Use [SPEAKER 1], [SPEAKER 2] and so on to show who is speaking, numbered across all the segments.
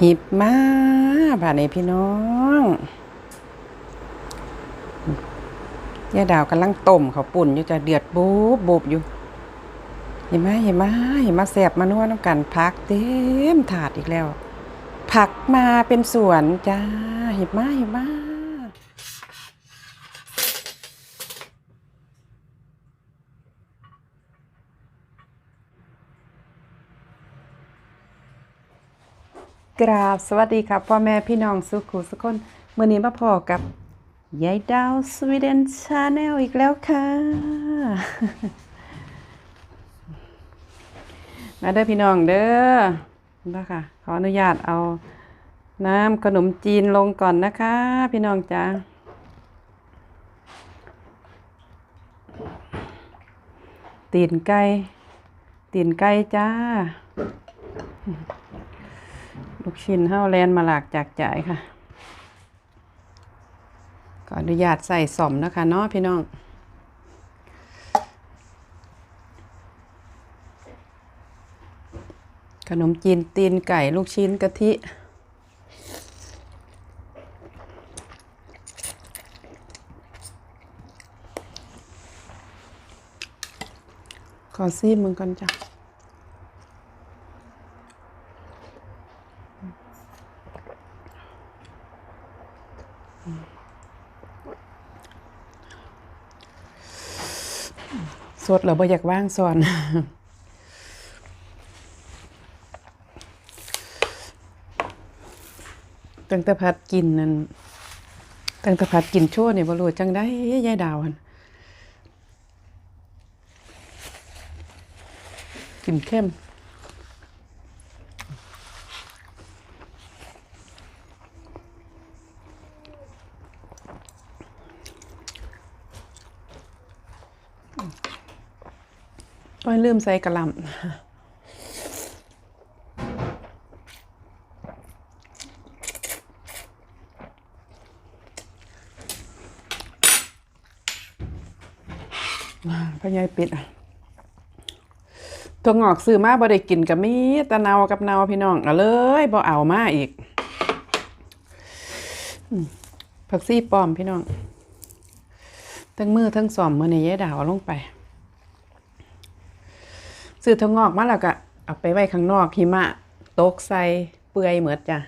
[SPEAKER 1] หิบมาบานในพี่น้องยาดาวกำลังต้มเขาปุ่นอยู่จะเดือดบูบบูบอยู่เห็นไหมเห็นไหมเห็นมาแสบมานัวน้ำกันพักเต็มถาดอีกแล้ว ผักมาเป็นสวนจ้าเห็นไหมเห็นไหม กราบสวัสดีครับพ่อแม่พี่น้องสุขุสุกคนเมื่อนี้มาพอกับยายดาวสวีเดนชาแนลอีกแล้วค่ะ มาเด้อพี่น้องเด้อนะค่ะขออนุญาตเอาน้ำขนมจีนลงก่อนนะคะ พี่น้องจ้าตีนไก่ตีนไก่จ้า ลูกชิ้นเฮาแลนมาหลากจากจ่ายค่ะขออนุญาตใส่สมนะคะเนาะพี่น้องขนมจีนตีนไก่ลูกชิ้นกะทิขอซีมึงก่อนจ้ะ สดเหรอบ่อยากว่างสอนตั้งแต่พัดกินนั่นตั้งแต่พัดกินชั่วนี่ยบ่รู้จังได้ยายดาวหั่นกินเข้ม ลืมใส่กระลำพ่อยายปิดอะตัวงอกซื้อมาบ่ได้กินกับมีตะเนากับเนาพี่น้องเอาเลยบ่เอามาอีกผักซี่ปลอมพี่น้องทั้งมือทั้งสอมมือในยายดาวลงไป ซื้อถั่วงอกมาแล้วก็เอาไปไว้ข้างนอกหิมะตกใส่เปื่อยเหมือดจ้ะ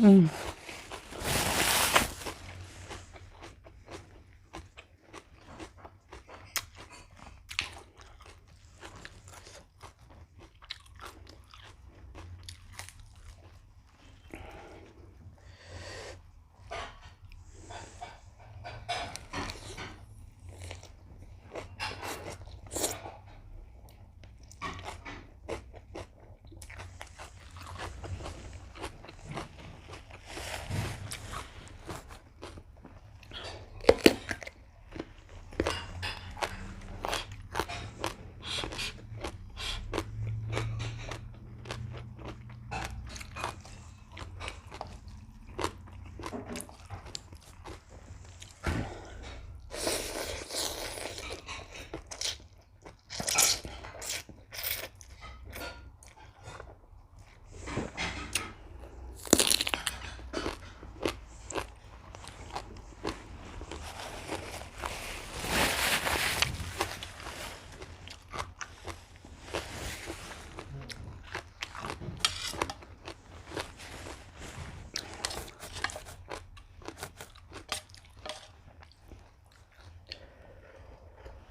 [SPEAKER 1] พ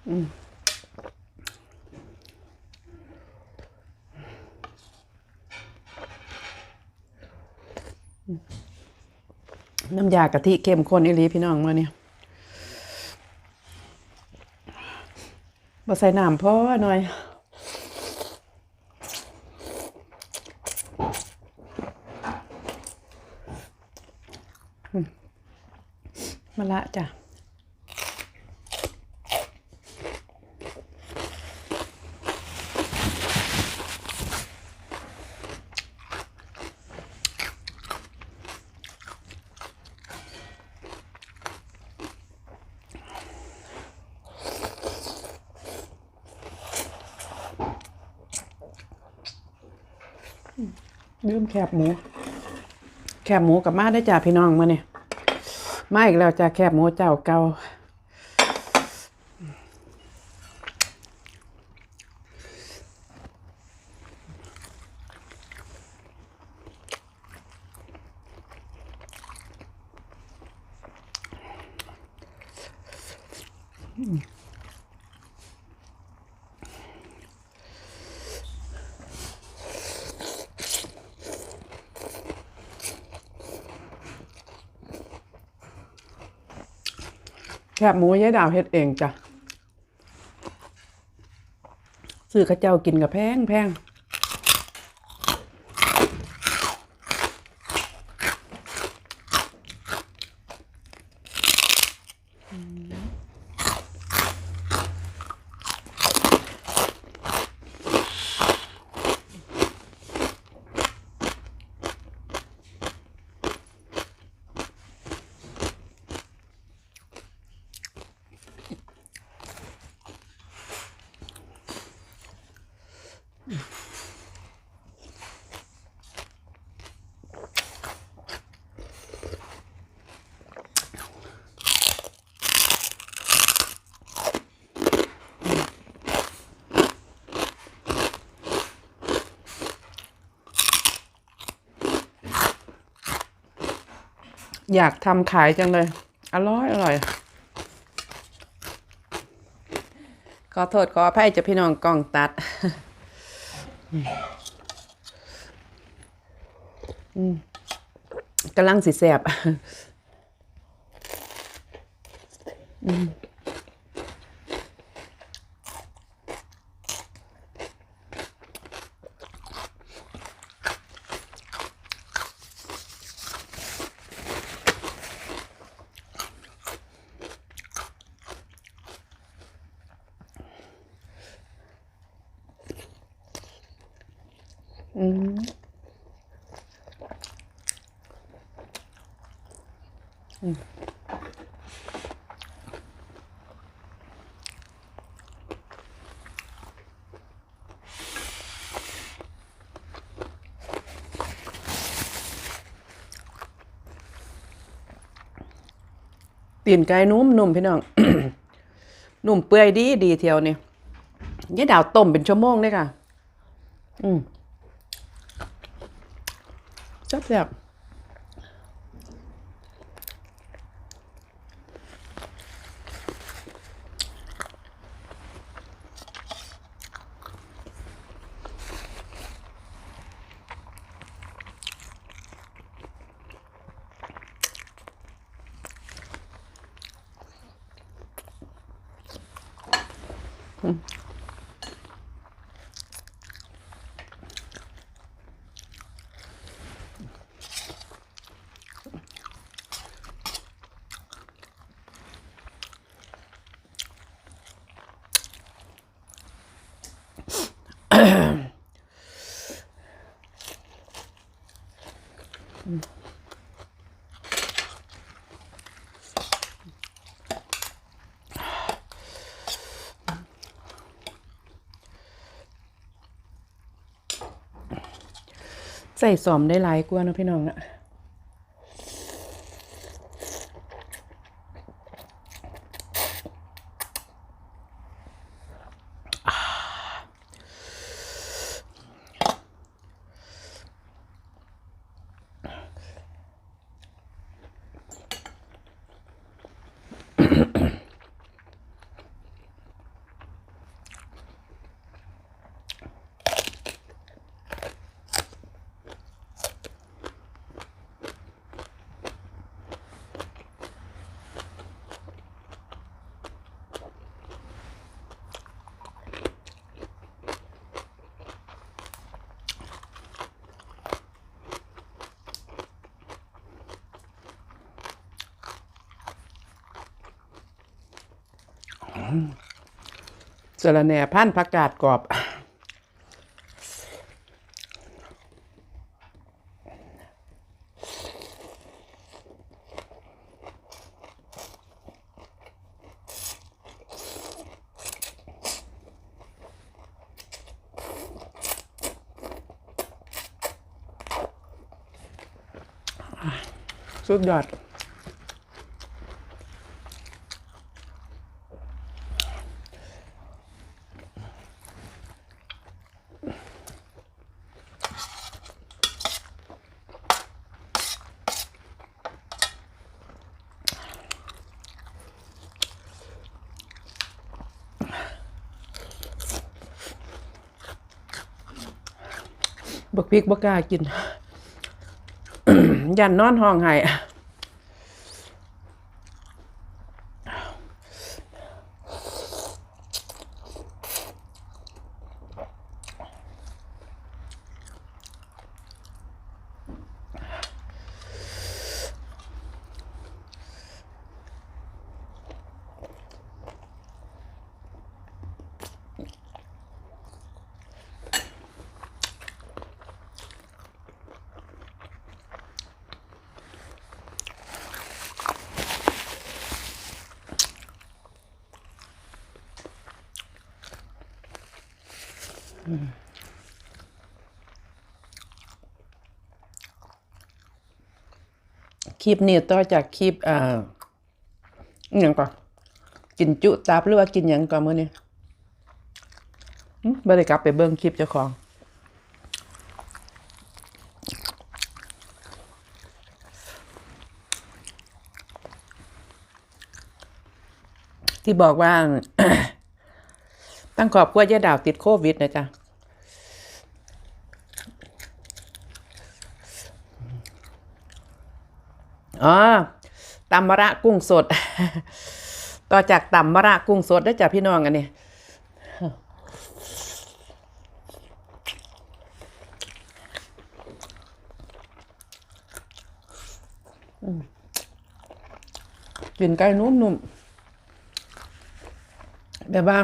[SPEAKER 1] น้ำยากะทิเข้มข้นอีลีพี่น้องมื่อนี้บ่ใส่น้ำพอหน่อยมะละจ้ะ ลืมแคบหมู แคบหมูกับมาได้จ้าพี่น้องมาเนี่ยมาอีกแล้วจ้าแคบหมูเจ้าเก่า แคบหมูยายดาวเฮ็ดเองจ้ะซื้อข้าเจ้ากินกับแพงแพง อยากทำขายจังเลย อร่อยอร่อย ขอโทษขออภัยจะพี่น้องกล้องตัด อืมกำลังสิแสบอืม ตีนไก่นุ่มนุ่มพี่น้องนุ่มเปื่อยดีดีเทียวนี่ยายดาวต้มเป็นชั่วโมงเลยค่ะ อืมแซ่บ ๆ ใส่สอมได้หลายกว่านะพี่น้องอะ สระแหน่พันผักกาดกรอบ สุดยอด บักพริกบักกากิน ยันนอนห้องไห้ คลิปนี้ต่อจากคลิปอ่าอย่างก่อนกินจุตับหรือว่ากินหยังก่อนมื้อนี้อืมบ่ได้กลับไปเบิ่งคลิปเจ้าของที่บอกว่า ตั้งขอบกลัวยาดาวติดโควิดนะจ๊ะ อ๋อตำมะระกุ้งสด ต่อจากตำมะระกุ้งสดได้จ้ะพี่น้องอันนี้กลิ่นไก่นุ่มๆแบบว่า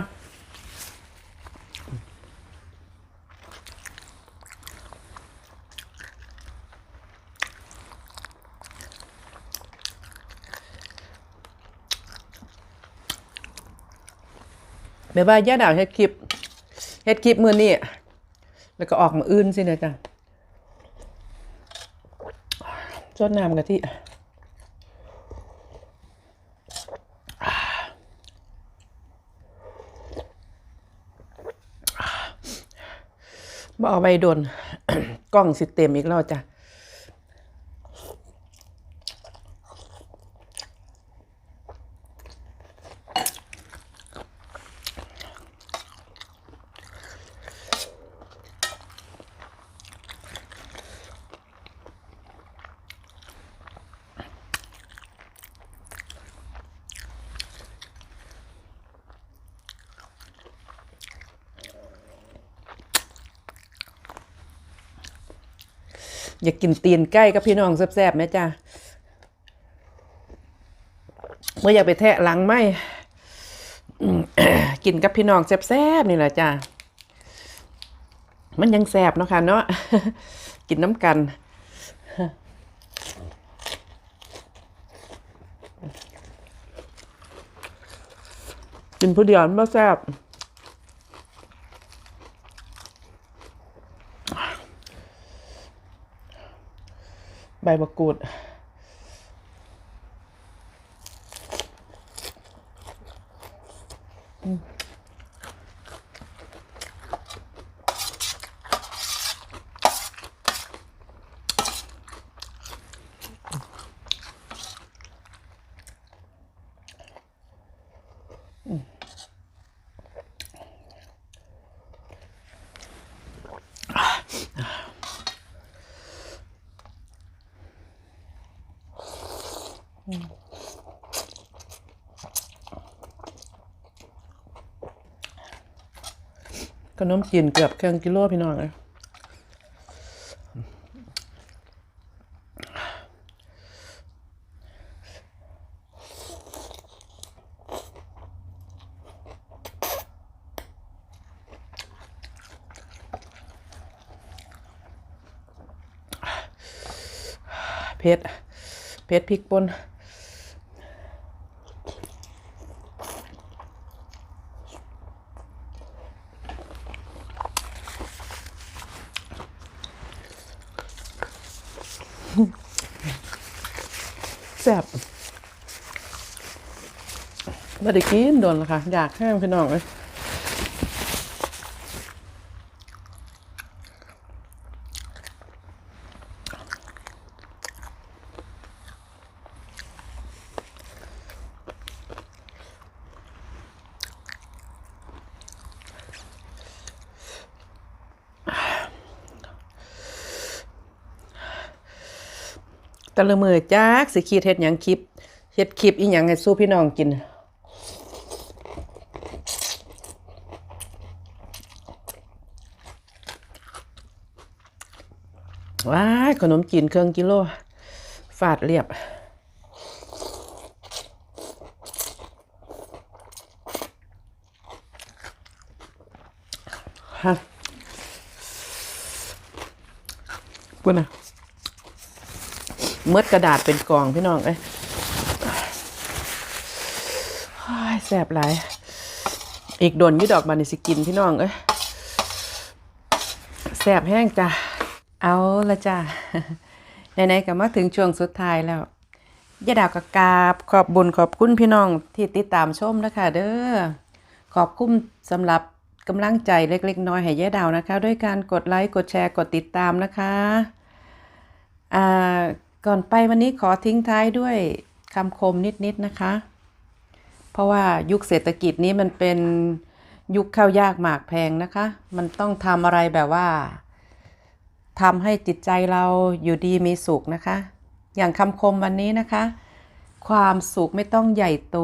[SPEAKER 1] แบบว่าย่าดาวเฮ็ดคลิปเฮ็ดคลิปมือนี่แล้วก็ออกมาอื่นสินะจ๊ะจดน้ำกะทิบ่เอาไว้โดนกล้องสิเต็มอีกแล้วจ้ะ อยากกินตีนไก่กับพี่น้องแซ่บๆไหมจ้ะเมื่ออยากไปแทะหลังไมอืมกินกับพี่น้องแซ่บๆนี่แหละจ้ะมันยังแซ่บเนาะค่ะเนาะกินน้ำกันกินผู้เดียวมันแซ่บ ใบมะกรูดอืม ขนมจีนเกือบเครื่องกิโลพี่น้องเลยเพชรเพชรพริกป่น แซ่บไม่ได้กินโดนแล้วค่ะ อยากแห้งพี่น้องเลย ต่ละมือจักสิคิดเฮ็ดหยังคลิปเฮ็ดคลิปอีหยังให้สู้พี่น้องกิน ว้าขนมจีนเครื่องกิโล ฟาดเรียบฮะปุ่นนะ เมดกระดาษเป็นกล่องพี่น้องเอ้ยแสบหลาย อีกโดนยี่ดอกบานนี่สิกินพี่น้องเอ้ยแสบแห้งจ้ะ เอาละจ้ะไหนๆก็มาถึงช่วงสุดท้ายแล้วยาดาวกกาบขอบบุญขอบคุณพี่น้องที่ติดตามชมนะคะเด้อขอบคุณสำหรับกำลังใจเล็ก ๆ น้อยให้ยาดาวนะคะ ด้วยการกดไลค์กดแชร์กดติดตามนะคะอ่า ก่อนไปวันนี้ขอทิ้งท้ายด้วยคำคมนิดๆนะคะ เพราะว่ายุคเศรษฐกิจนี้มันเป็นยุคข้าวยากหมากแพงนะคะ มันต้องทำอะไรแบบว่าทำให้จิตใจเราอยู่ดีมีสุขนะคะ อย่างคำคมวันนี้นะคะ ความสุขไม่ต้องใหญ่โต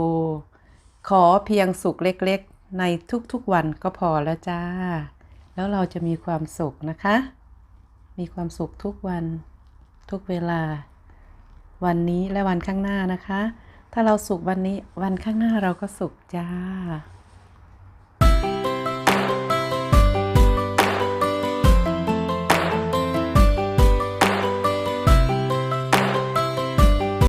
[SPEAKER 1] ขอเพียงสุขเล็กๆ ในทุกๆวันก็พอแล้วจ้า แล้วเราจะมีความสุขนะคะ มีความสุขทุกวันทุกเวลา วันนี้และวันข้างหน้านะคะ ถ้าเราสุขวันนี้วันข้างหน้าเราก็สุขจ้า